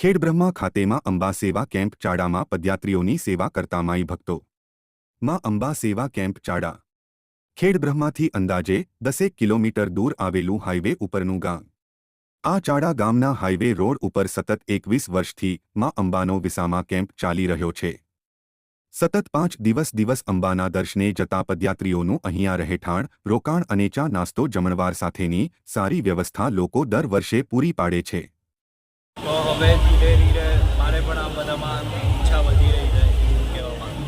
ખેડબ્રહ્મા ખાતેમાં અંબા સેવા કેમ્પ ચાડામાં પદયાત્રીઓની સેવા કરતા માઈ ભક્તો. માં અંબા સેવા કેમ્પ ચાડા. ખેડબ્રહ્માથી અંદાજે દસેક કિલોમીટર દૂર આવેલું હાઇવે ઉપરનું ગામ. આ ચાડા ગામના હાઇવે રોડ ઉપર સતત એકવીસ વર્ષથી માં અંબાનો વિસામા કેમ્પ ચાલી રહ્યો છે. સતત પાંચ દિવસ દિવસ અંબાના દર્શને જતા પદયાત્રીઓનું અહીંયા રહેઠાણ, રોકાણ અને ચા નાસ્તો જમણવાર સાથેની સારી વ્યવસ્થા લોકો દર વર્ષે પૂરી પાડે છે. તો હવે ધીરે ધીરે મારે પણ આ બધામાં ઈચ્છા વધી રહી છે એવું કહેવા માંગુ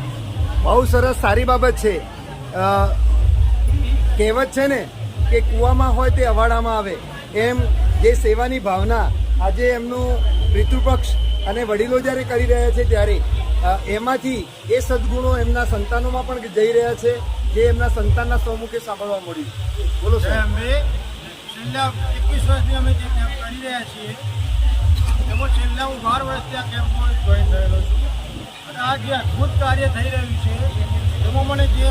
બહુ સરસ સારી બાબત છે. કહેવત છે ને કે કૂવામાં હોય તે અવાડામાં આવે. એમ જે સેવાની ભાવના આજે એમનું પિતૃપક્ષ અને વડીલો જ્યારે કરી રહ્યા છે ત્યારે એમાંથી એ સદગુણો એમના સંતાનોમાં પણ જઈ રહ્યા છે જે એમના સંતાનના સૌમુખે સાંભળવા મળ્યું. બોલો સાહેબ. અમે છેલ્લા એકવીસ વર્ષથી અમે જે કરી રહ્યા છીએ એમાં છેલ્લા હું બાર વર્ષથી આ કેમ્પમાં જોઈન થયેલો છું. અને આ જે અદ્ભુત કાર્ય થઈ રહ્યું છે, એમાં મને જે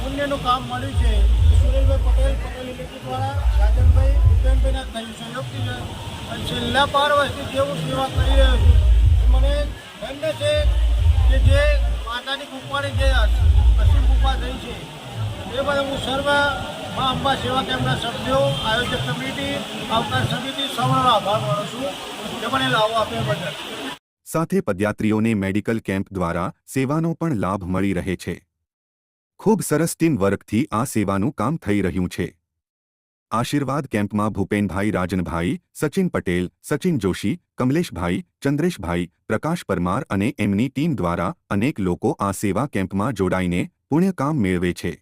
પુણ્યનું કામ મળ્યું છે, સુરેશભાઈ પટેલ પટેલ ઇલેક્ટ્રિકવાળા રાજનભાઈ, ઉદયનભાઈના થયું સહયોગથી છે અને છેલ્લા બાર વર્ષથી જે હું સેવા કરી રહ્યો છું મને ધન્ય છે કે જે માતાની કૃપાની જે અસીમ કૃપા થઈ છે. એ બધા હું સર્વ મા સેવા કેમ્પના સભ્યો, આયોજક કમિટી આવકાર સમિતિ સૌનો આભાર માનું છું. જે મને લાવો આપ્યા બદલ સાથે પદયાત્રીઓને મેડિકલ કેમ્પ દ્વારા સેવાનો પણ લાભ મળી રહે છે. ખૂબ સરસ ટીમ આ સેવાનું કામ થઈ રહ્યું છે. આશીર્વાદ કેમ્પમાં ભૂપેનભાઈ રાજનભાઈ, સચિન પટેલ, સચિન જોશી, કમલેશભાઈ, ચંદ્રેશભાઈ, પ્રકાશ પરમાર અને એમની ટીમ દ્વારા અનેક લોકો આ સેવા કેમ્પમાં જોડાઈને પુણ્યકામ મેળવે છે.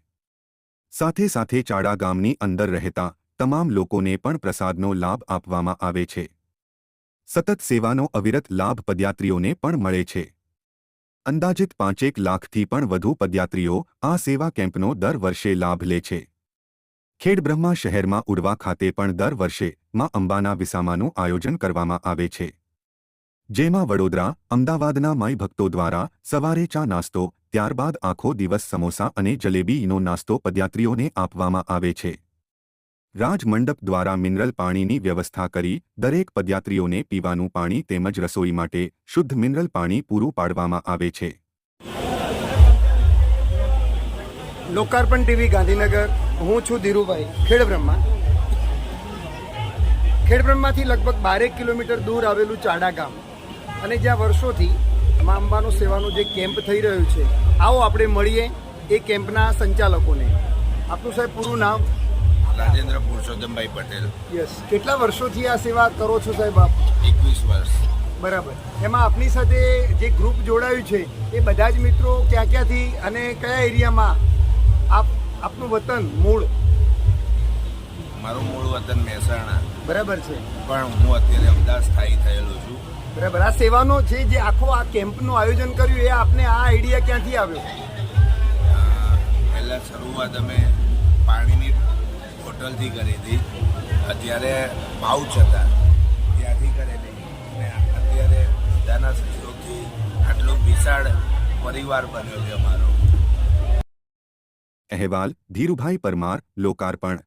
સાથે સાથે ચાડા ગામની અંદર રહેતા તમામ લોકોને પણ પ્રસાદનો લાભ આપવામાં આવે છે. સતત સેવાનો અવિરત લાભ પદયાત્રીઓને પણ મળે છે. અંદાજિત પાંચેક લાખથી પણ વધુ પદયાત્રીઓ આ સેવા કેમ્પનો દર વર્ષે લાભ લે છે. ખેડબ્રહ્મા શહેરમાં ઉડવા ખાતે પણ દર વર્ષે માં અંબાના વિસામાનું આયોજન કરવામાં આવે છે. જેમાં વડોદરા, અમદાવાદના માઈ ભક્તો દ્વારા સવારે ચા નાસ્તો, ત્યારબાદ આખો દિવસ સમોસા અને જલેબીનો નાસ્તો પદયાત્રીઓને આપવામાં આવે છે. રાજમંડપ દ્વારા મિનરલ પાણીની વ્યવસ્થા કરી દરેક પદયાત્રીઓને પીવાનું પાણી તેમજ રસોઈ માટે શુદ્ધ મિનરલ પાણી પૂરું પાડવામાં આવે છે. લોકાર્પણ ટીવી ગાંધીનગર. હું છું ધીરુભાઈ ખેડબ્રહ્મા. ખેડબ્રહ્માથી લગભગ બારેક કિલોમીટર દૂર આવેલું ચાડા ગામ. અને જ્યાં વર્ષોથી મા અંબાનો સેવાનો જે કેમ્પ થઈ રહ્યો છે આવો આપણે મળીએ એ કેમ્પના સંચાલકોને. આપનું સાહેબ પૂરું નામ? રાજેન્દ્ર પુરુષોત્તમભાઈ પટેલ. યસ કેટલા વર્ષોથી આ સેવા કરો છો સાહેબ આપ? એકવીસ વર્ષ. બરાબર. એમાં આપની સાથે જે ગ્રુપ જોડાયું છે એ બધા જ મિત્રો ક્યાં ક્યાંથી અને કયા એરિયામાં આપ આપનું વતન મૂળ? મારું મૂળ વતન મહેસાણા. બરાબર છે. પણ હું અત્યારે અમદાવાદ સ્થાયી થયેલો છું. બરાબર. આ સેવાનો છે જે આખો આ કેમ્પનું આયોજન કર્યું એ આપને આ આઈડિયા ક્યાંથી આવ્યો? પહેલાં શરૂઆત અમે પાણીની બોટલથી કરી હતી. અત્યારે પાઉચ હતા. ત્યાંથી કરેલી. અને અત્યારે બધાના સહયોગથી આટલો વિશાળ પરિવાર બન્યો છે અમારો. અહેવાલ ધીરુભાઈ પરમાર લોકાર્પણ.